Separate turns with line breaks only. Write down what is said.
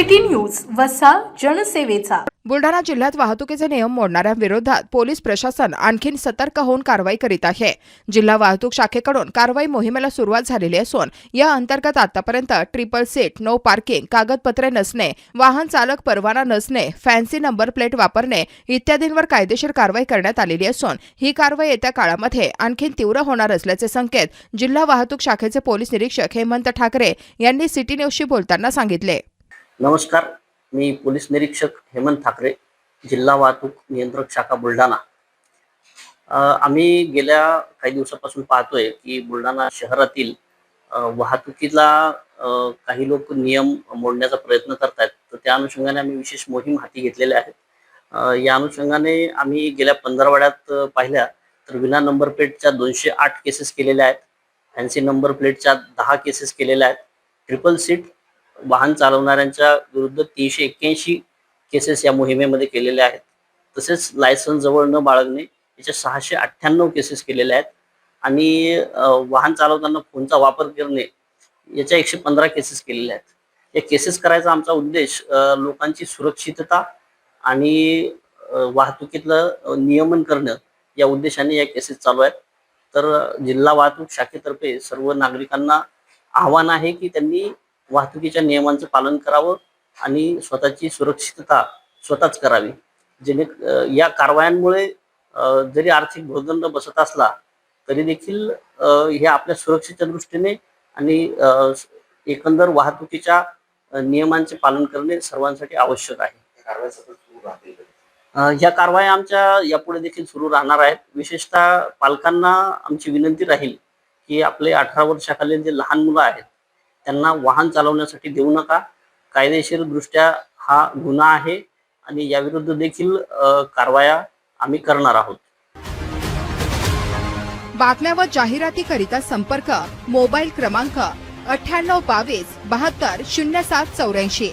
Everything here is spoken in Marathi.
न्यूज वसा जनसेवेचा.
बुलढाणा जिल्ह्यात वाहतुकीचे नियम मोडणाऱ्या विरोधात पोलीस प्रशासन आणखी सतर्क होऊन कारवाई करीत आहे. जिल्हा वाहतूक शाखेकडून कारवाई मोहिमेला सुरुवात झालेली असून या अंतर्गत आतापर्यंत ट्रिपल सीट नो पार्किंग कागदपत्रे नसणे वाहन चालक परवाना नसणे फॅन्सी नंबर प्लेट वापरणे इत्यादींवर कायदेशीर कारवाई करण्यात आलेली असून ही कारवाई येत्या काळामध्ये आणखी तीव्र होणार असल्याचे संकेत जिल्हा वाहतूक शाखेचे पोलीस निरीक्षक हेमंत ठाकरे यांनी सिटी न्यूजशी बोलताना सांगितले.
नमस्कार मी पोलीस निरीक्षक हेमंत ठाकरे जिल्हा वाहतूक नियंत्रक शाखा बुलढाणा. आम्ही गेल्या काही दिवसापासून पाहतोय की बुलढाणा शहरातील वाहतुकीला काही लोक नियम मोडण्याचा प्रयत्न करतायत. तर त्या अनुषंगाने आम्ही विशेष मोहीम हाती घेतलेल्या आहेत या अनुषंगाने आम्ही गेल्या पंधरवड्यात पाहिल्या तर विना नंबर प्लेटच्या दोनशे आठ केसेस केलेल्या आहेत. फॅन्सी नंबर प्लेटच्या दहा केसेस केलेल्या आहेत. ट्रिपल सीट वाहन चालवणाऱ्यांच्या विरुद्ध तीनशे एक्क्याऐंशी केसेस या मोहिमेमध्ये केलेल्या आहेत. तसेच लायसन्स जवळ न बाळगणे याच्या सहाशे अठ्ठ्याण्णव केसेस केलेल्या आहेत. आणि वाहन चालवताना फोनचा वापर करणे याच्या एकशे पंधरा केसेस केलेल्या आहेत. या केसेस करायचा आमचा उद्देश लोकांची सुरक्षितता आणि वाहतुकीतलं नियमन करणं या उद्देशाने या केसेस चालू आहेत. तर जिल्हा वाहतूक शाखेतर्फे सर्व नागरिकांना आव्हान आहे की त्यांनी वाहतुकीच्या नियमांचं पालन करावं आणि स्वतःची सुरक्षितता स्वतःच करावी. जेणे या कारवायांमुळे जरी आर्थिक भूर्दंड बसत असला तरी देखील हे आपल्या सुरक्षेच्या दृष्टीने आणि एकंदर वाहतुकीच्या नियमांचे पालन करणे सर्वांसाठी आवश्यक आहे. ह्या कारवाया आमच्या यापुढे देखील सुरू राहणार आहेत. विशेषतः पालकांना आमची विनंती राहील की आपले अठरा वर्षाखालील जे लहान मुलं आहेत त्यांना वाहन चालवण्यासाठी देऊ नका. कायदेशीर दृष्ट्या हा गुन्हा आहे आणि याविरुद्ध देखील कारवाया आम्ही करणार आहोत.
बातम्या व जाहिरातीकरिता संपर्क मोबाईल क्रमांक अठ्ठ्याण्णव बावीस बहात्तर शून्य सात चौऱ्याऐंशी.